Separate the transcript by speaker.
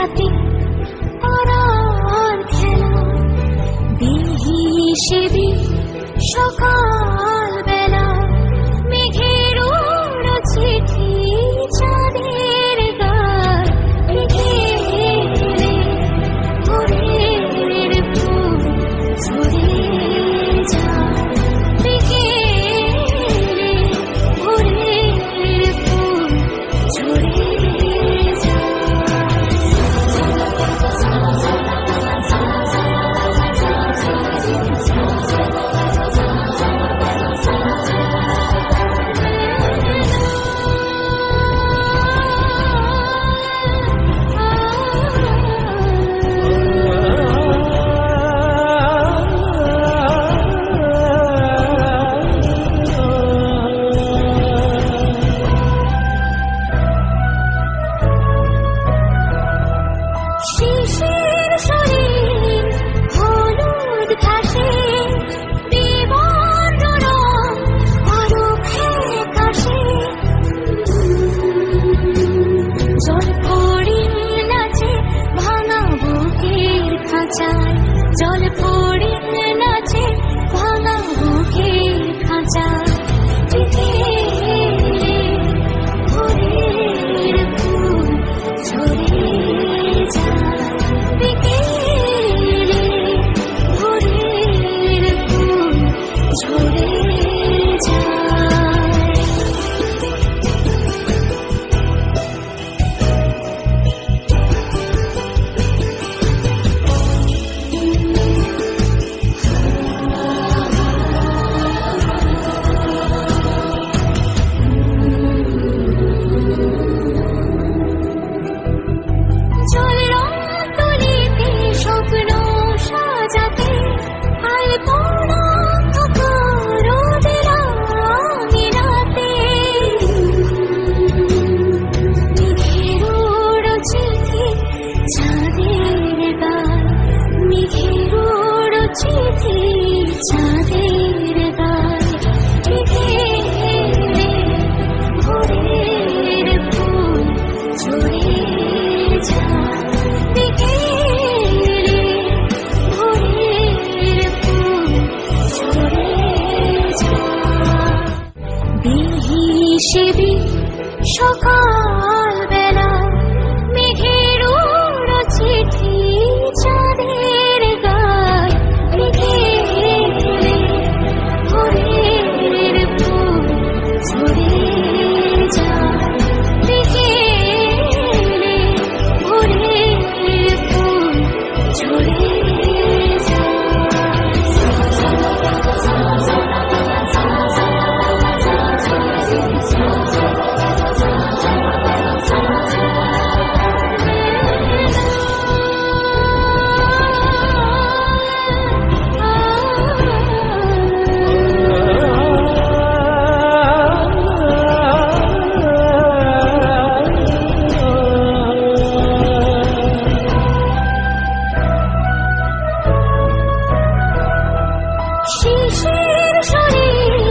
Speaker 1: রাতে খেলা। বিহি সেবি সকাল চায় জল হিসেবে সকাল 你心的手里